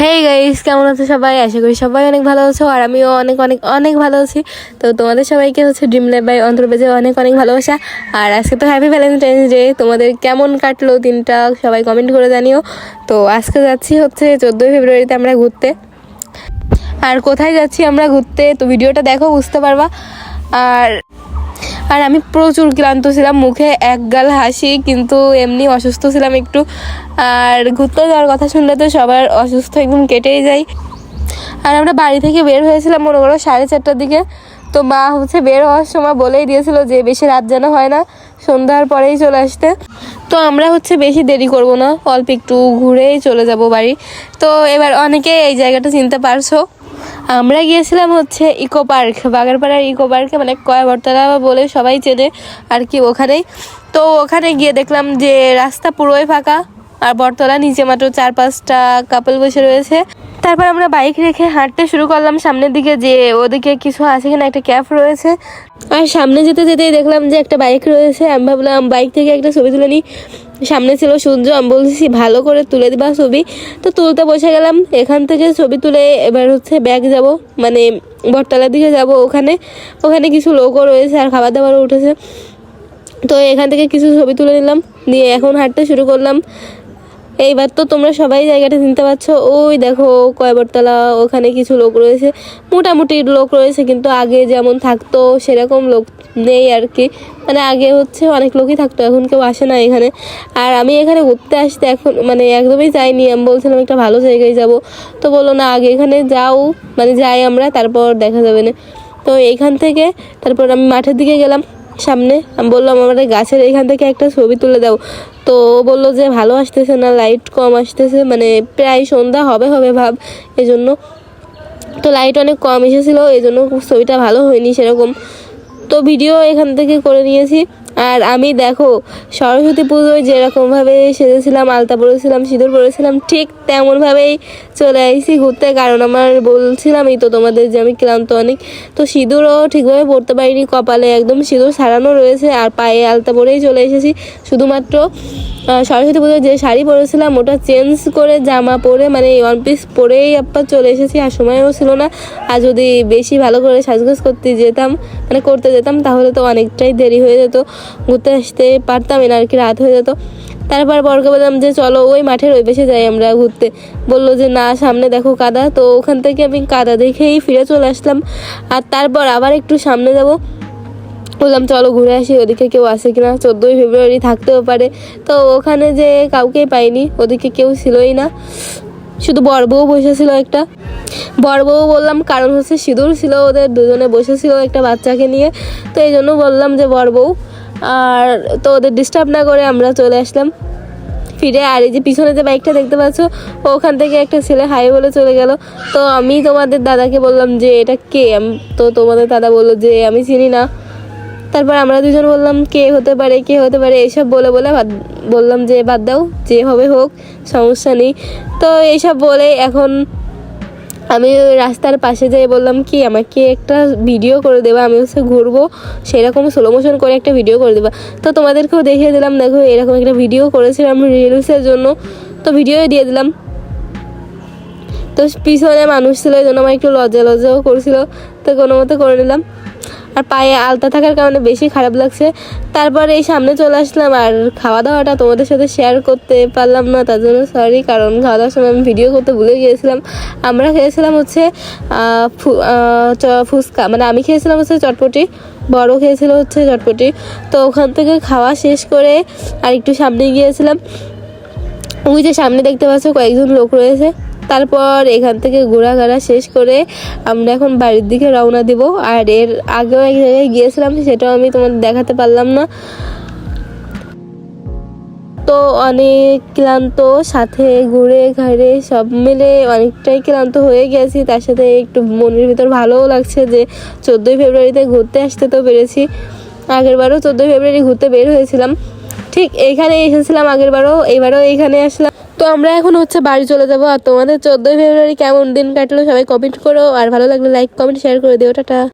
Hey guys কেমন আছো সবাই? আশা করি সবাই অনেক ভালো আছো, আর আমিও অনেক অনেক অনেক ভালো আছি। তো তোমাদের সবাইকে হচ্ছে ড্রিম লাইফ বাই অন্তর্বেজে অনেক অনেক ভালোবাসা। আর আজকে তো হ্যাপি ভ্যালেন্টাইন্স ডে তোমাদের কেমন কাটলো দিনটা সবাই কমেন্ট করে জানিও। তো আজকে যাচ্ছি হচ্ছে চোদ্দোই ফেব্রুয়ারিতে আমরা ঘুরতে। আর কোথায় যাচ্ছি আমরা ঘুরতে, তো ভিডিওটা দেখো, বুঝতে পারবা। আর আর আমি প্রচুর ক্লান্ত ছিলাম, মুখে এক গাল হাসি, কিন্তু এমনি অসুস্থ ছিলাম একটু। আর ঘুরতে যাওয়ার কথা শুনলে তো সবার অসুস্থ একদম কেটেই যায়। আর আমরা বাড়ি থেকে বের হয়েছিলাম মনে করো সাড়ে চারটার দিকে। তো মা হচ্ছে বের হওয়ার সময় বলেই দিয়েছিল যে বেশি রাত যেন হয় না, সন্ধ্যার পরেই চলে আসতে। তো আমরা হচ্ছে বেশি দেরি করব না, অল্প একটু ঘুরেই চলে যাব বাড়ি। তো এবার অনেকে এই জায়গাটা চিনতে পারছ। আমরা গিয়েছিলাম হচ্ছে ইকো পার্ক, বাগারপাড়ার ইকো পার্কে মানে কয়াবর্তলা বলে সবাই চেনে আর কি ওখানেই। তো ওখানে গিয়ে দেখলাম যে রাস্তা পুরোই ফাঁকা আর বটতলা নিচে মাত্র চার পাঁচটা কাপল বসে রয়েছে। তারপর আমরা বাইক রেখে হাঁটতে শুরু করলাম সামনের দিকে যে ওদিকে কিছু আছে কিনা, একটা ক্যাফ রয়েছে। আর সামনে যেতে যেতেই দেখলাম যে একটা বাইক রয়েছে। আমি ভাবলাম বাইক থেকে একটা ছবি তুলে নিই। সামনে ছিল সূর্য, আমি বলছি, ভালো করে তুলে দিবা ছবি। তো তুলতে বসে গেলাম। এখান থেকে ছবি তুলে এবার হচ্ছে ব্যাগ যাব মানে বটতলার দিকে যাব ওখানে। ওখানে কিছু লোকও রয়েছে আর খাবার দাবারও উঠেছে। তো এখান থেকে কিছু ছবি তুলে নিলাম। দিয়ে এখন হাঁটতে শুরু করলাম। এইবার তো তোমরা সবাই জায়গাটা চিনতে পারছ। ওই দেখো, কয়বরতলা, ওখানে কিছু লোক রয়েছে। মোটামুটি লোক রয়েছে, কিন্তু আগে যেমন থাকতো, সেরকম লোক নেই আর কি। মানে আগে হচ্ছে অনেক লোকই থাকতো, এখন কেউ আসে না এখানে। আর আমি এখানে ঘুরতে আসতে এখন মানে একদমই যাইনি আমি বলছিলাম একটা ভালো জায়গায় যাব। তো বলল, না, আগে এখানে যাও। মানে যাই আমরা, তারপর দেখা যাবে না। তো এইখান থেকে, তারপর আমি মাঠের দিকে গেলাম। সামনে। আমি বললাম আমার গাছের এখান থেকে একটা ছবি তুলে দাও। তো ও বলল যে, ভালো আসতেছে না লাইট কম আসতেছে মানে প্রায় সন্ধ্যা হবে হবে ভাব। এই জন্য তো লাইট অনেক কম এসেছিল এই জন্য ছবিটা ভালো হয়নি সেরকম। তো ভিডিও এখান থেকে করে নিয়েছি। আর আমি দেখো, সরস্বতী পুজোয় যেরকমভাবে সেজেছিলাম, আলতা পরেছিলাম, সিঁদুর পরেছিলাম, ঠিক তেমনভাবেই চলে আসছি ঘুরতে। কারণ আমার বলছিলামই তো তোমাদের যে আমি ক্লান্ত অনেক, তো সিঁদুরও ঠিকভাবে পরতে পারিনি, কপালে একদম সিঁদুর সারানো রয়েছে আর পায়ে আলতা পরেই চলে এসেছি। শুধুমাত্র সরস্বতী পুজোয় যে শাড়ি পরেছিলাম, ওটা চেঞ্জ করে জামা পরে মানে ওয়ান পিস পরেই আবার চলে এসেছি, আর সময়ও ছিল না। আর যদি বেশি ভালো করে সাজগোজ করতে যেতাম মানে করতে যেতাম, তাহলে তো অনেকটাই দেরি হয়ে যেত। ঘুরতে আসতে পারতাম না, আর কি রাত হয়ে যেত। তারপর বরকে বললাম যে, চলো, ওই মাঠের ওই পাশে যাই আমরা ঘুরতে। বলল যে, না, সামনে দেখো কাদা। তো ওখান থেকে আমি কাদা দেখেই ফিরে চলে আসলাম। আর তারপর আবার একটু সামনে যাব। বললাম, চলো, ঘুরে আসি, ওদিকে কেউ আসে কিনা চোদ্দোই ফেব্রুয়ারি থাকতেও পারে। তো ওখানে যে কাউকেই পাইনি, ওদিকে কেউ ছিলই না। শুধু বর বসেছিল একটা। বর বললাম, কারণ হচ্ছে সিঁদুর ছিল ওদের, দুজনে বসেছিল একটা বাচ্চাকে নিয়ে। তো এই জন্য বললাম যে বর আর তো ওদের ডিস্টার্ব না করে আমরা চলে আসলাম। ফিরে আর এই যে পিছনে যে বাইকটা দেখতে পাচ্ছ, ওখান থেকে একটা ছেলে হাই বলে চলে গেল। তো আমি তোমাদের দাদাকে বললাম যে, এটা কে? তো তোমাদের দাদা বলল যে, আমি চিনি না। তারপর আমরা দুজন বললাম, কে হতে পারে, কে হতে পারে? এইসব বলে বলে বললাম যে, বাদ দাও যে হবে হোক, সমস্যা নেই। তো এইসব বলে এখন আমি ওই রাস্তার পাশে যেয়ে বললাম, কি, আমাকে একটা ভিডিও করে দেবা, আমি হচ্ছে ঘুরবো। সেরকম স্লো মোশন করে একটা ভিডিও করে দেবা। তো তোমাদেরকেও দেখিয়ে দিলাম, দেখো, এরকম একটা ভিডিও করেছিলাম রিলসের জন্য। তো ভিডিও দিয়ে দিলাম। তো পিছনে মানুষ ছিল, এই জন্য আমার একটু লজ্জা লজ্জাও করছিল। তো কোনো মতো করে নিলাম। আর পায়ে আলতা থাকার কারণে বেশি খারাপ লাগছে। তারপর এই সামনে চলে আসলাম আর খাওয়া দাওয়াটা তোমাদের সাথে শেয়ার করতে পারলাম না, তার জন্য সরি কারণ খাওয়া দাওয়ার সময় আমি ভিডিও করতে ভুলে গিয়েছিলাম। আমরা খেয়েছিলাম হচ্ছে ফুচকা মানে আমি খেয়েছিলাম হচ্ছে চটপটি, বড় খেয়েছিল হচ্ছে চটপটি। তো ওখান থেকে খাওয়া শেষ করে আর একটু সামনে গিয়েছিলাম। ওই যে সামনে দেখতে পাচ্ছ কয়েকজন লোক রয়েছে। তারপর এখান থেকে ঘোরাঘাড়া শেষ করে আমরা এখন বাড়ির দিকে রওনা দিব। আর এর আগেও এক জায়গায় গিয়েছিলাম, সেটাও আমি তোমাদের দেখাতে পারলাম না। তো অনেক ক্লান্ত, সাথে ঘুরে ঘাড়ে সব মিলে অনেকটাই ক্লান্ত হয়ে গেছি। তার সাথে একটু মনের ভিতর ভালোও লাগছে যে চোদ্দোই ফেব্রুয়ারিতে ঘুরতে আসতে তো পেরেছি। আগের বারও চোদ্দোই ফেব্রুয়ারি ঘুরতে বের হয়েছিলাম। ঠিক এইখানে এসেছিলাম আগের বারও এবারও এইখানে আসলাম। তো আমরা এখন হচ্ছে বাড়ি চলে যাব। আর তোমাদের চোদ্দোই ফেব্রুয়ারি কেমন দিন কাটলো সবাই কমেন্ট করো। আর ভালো লাগলে লাইক কমেন্ট শেয়ার করে দিও। টাটা।